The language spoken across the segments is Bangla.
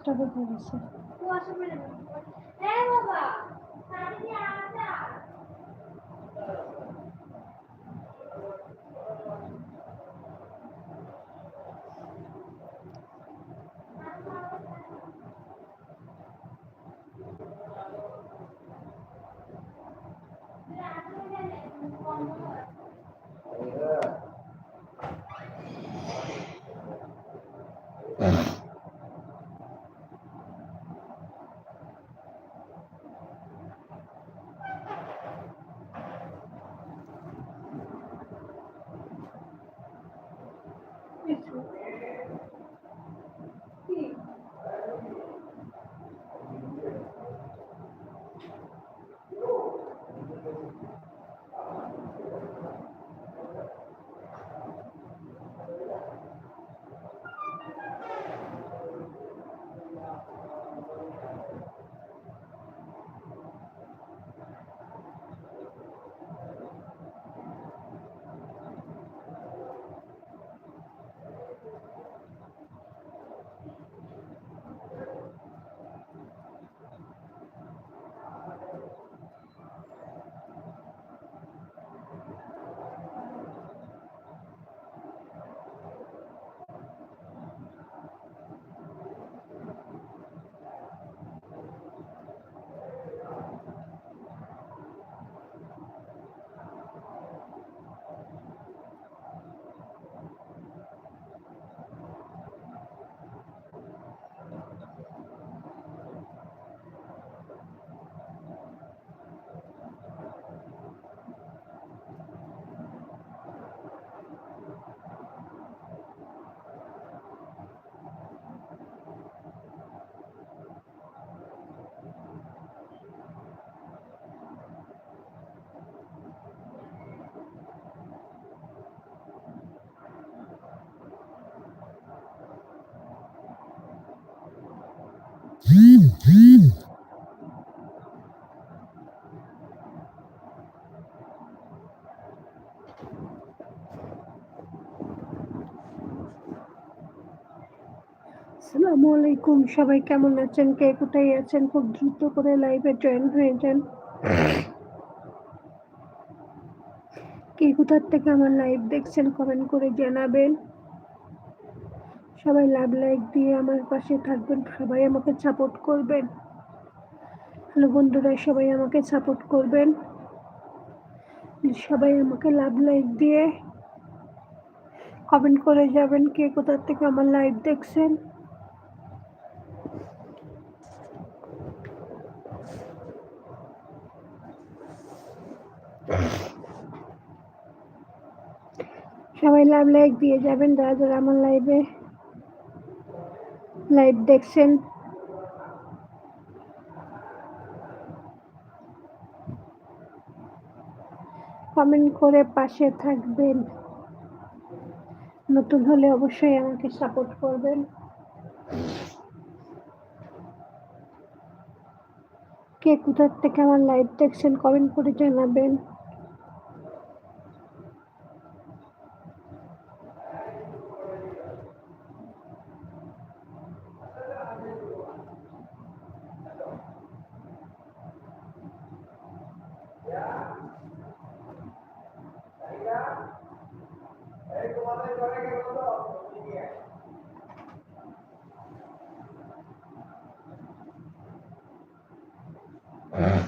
দশটা বেজে গেছে আসসালামু আলাইকুম। সবাই কেমন আছেন? কে কোথায় আছেন? খুব দ্রুত করে লাইভে জয়েন হয়ে যান। কে কোথার থেকে আমার লাইভ দেখছেন কমেন্ট করে জানাবেন। সবাই লাভ লাইক দিয়ে আমার পাশে থাকবেন। সবাই আমাকে সাপোর্ট করবেন। হ্যালো বন্ধুরা, সবাই আমাকে সাপোর্ট করবেন। সবাই আমাকে লাভ লাইক দিয়ে কমেন্ট করে যাবেন কে কোথার থেকে আমার লাইভ দেখছেন। সবাই লাভ লাইক দিয়ে যাবেন যারা যারা আমার লাইভে লাইভ দেখছেন। কমেন্ট করে পাশে থাকবেন। নতুন হলে অবশ্যই আমাকে সাপোর্ট করবেন। কে কোথার থেকে আমার লাইভ দেখছেন কমেন্ট করে জানাবেন। Uh,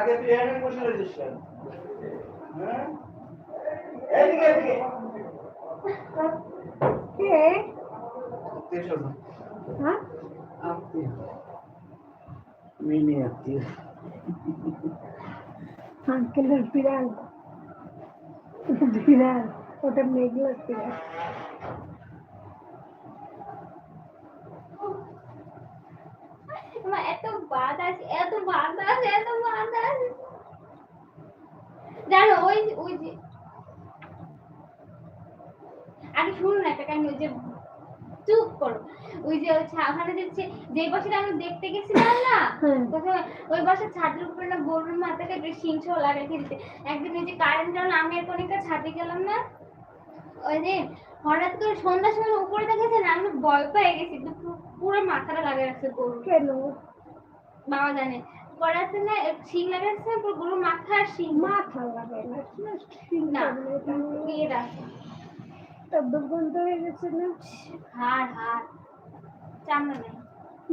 ডাকে তুই এখানে বসে রয়েছিস কেন? হ্যাঁ? এদিকে এদিকে। কে? হ্যাঁ? আত্মীয়। মিনি আত্মীয়। আঙ্কেলের বিড়াল। বিড়াল ওটা মেঘলার বিড়াল। এত বাতাস এত বাতাস এত বাতাস। জানো ওই যে- ওই যে। আগে শুনুন একটা কাহিনী ওই যে চুপ করো। ওই যে ওখানে যে যে বাসাটা আমরা দেখতে গেছিলাম না হ্যাঁ। ওই বাসার ছাদের উপরে না গরুর মাথাটা একটু সিংহ লাগাই দিতে একদিন ওই যে কারেন্ট যখন আমি আর কনিকা ছাদে গেলাম না ওই যে হঠাৎ করে সন্ধ্যার সময় উপরে দেখেছে না আমি ভয় পেয়ে গেছি পুরো মাথাটা লাগিয়ে রাখছে গরু কেন? বাবা জানে। করাতে শিং লাগাচ্ছে পুরো মাথা আর শিং মাথা লাগাই না না, না না, এটা আমি- দিয়ে রাখছে তা দুর্গন্ধ হয়ে গেছে না? হাড় হাড়। চামড়া নেই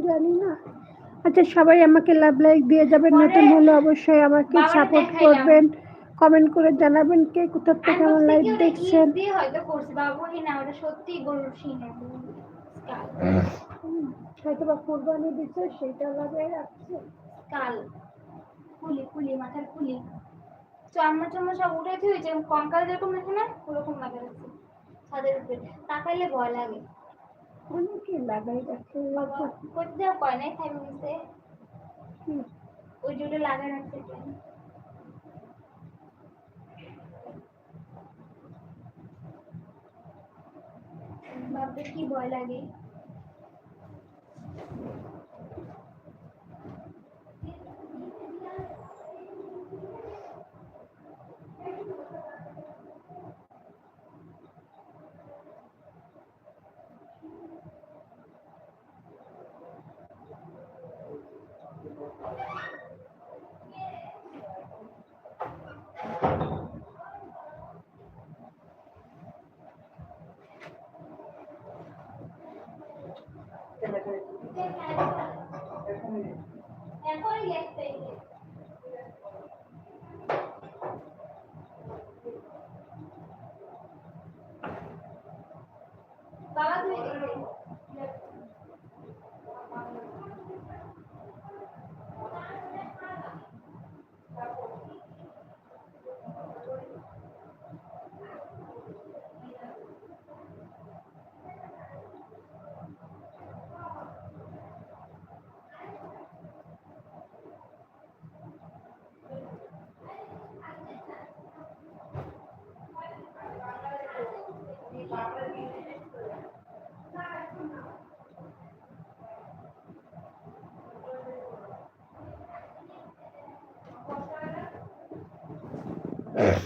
জানি না। আচ্ছা সবাই আমাকে লাভ লাইক দিয়ে যাবেন নতুন হলে অবশ্যই আমাকে সাপোর্ট করবেন। কমেন্ট করে জানাবেন কে কোথা থেকে আমার লাইভ দেখছেন। হয়তো করছে বাবু না ওটা সত্যি গরুর হুম, হয়তো বা কোরবানি দিচ্ছে সেটা লাগাই রাখছে। কাল। খুলি খুলি মাথার খুলি চামড়া চামড়া সব উঠে হয়েছে কঙ্কাল যেরকম দেখে না ওরকম লাগে রাখছে। ছাদের উপরে। তাকাইলে ভয় লাগে। অনেকে লাগাই রাখছে করতে দেওয়া কয় নাই খাই মিশে হুম, ওই জুড়ে লাগাই রাখছে কেন ভাবতে কি ভয় লাগে। Thank you. এখনই দেখতে বাবা তুমি Yeah.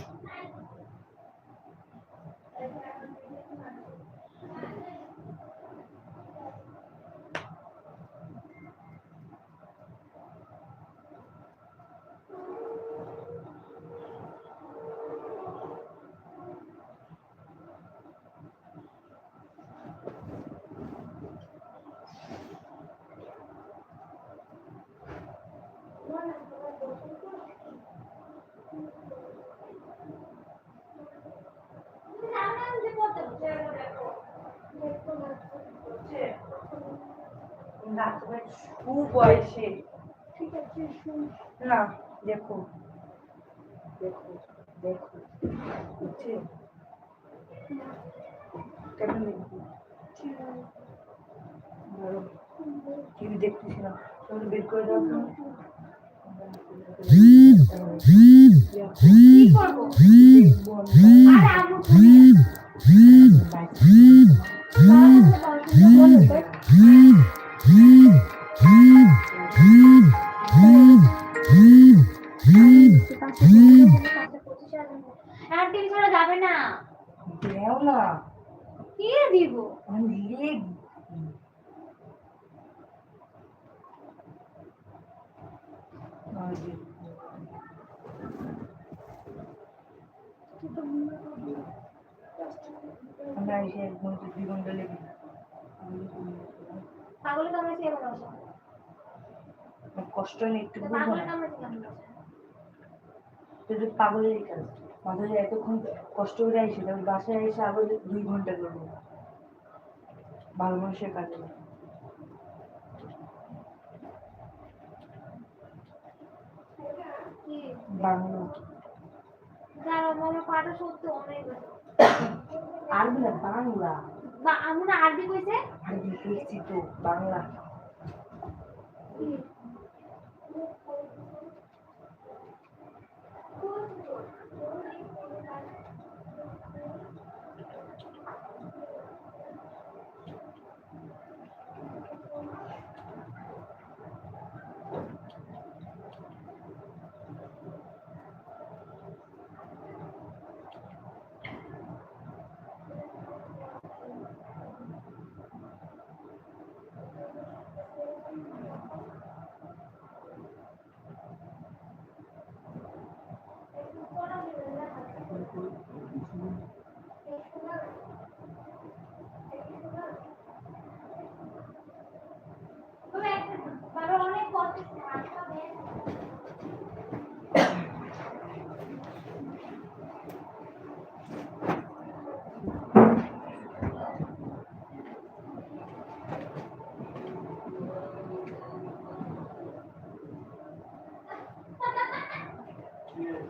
সুবয়সে ঠিক আছে না দেখো। দেখো দেখো। বুঝছে? কেন দেখব? টিভি দেখতেছি না। তাহলে বের করে দাও তো। পাগলে কামড়েছে এবার বসো কষ্ট হয় না একটু বুঝব পাগলের কেমন লাগছে? তো পাগলের কাজ। মাথায় এতক্ষণ কষ্ট করে আইসি তারপর বাসায় এসে আবার দুই ঘণ্টা করব। ভালো মানুষের কাজে বাংলা। পাটা সত্যি অনেক ব্যথা। আরবি না আমরা আরবি কইছে? আরবি কইছি তো বাংলা। Yes.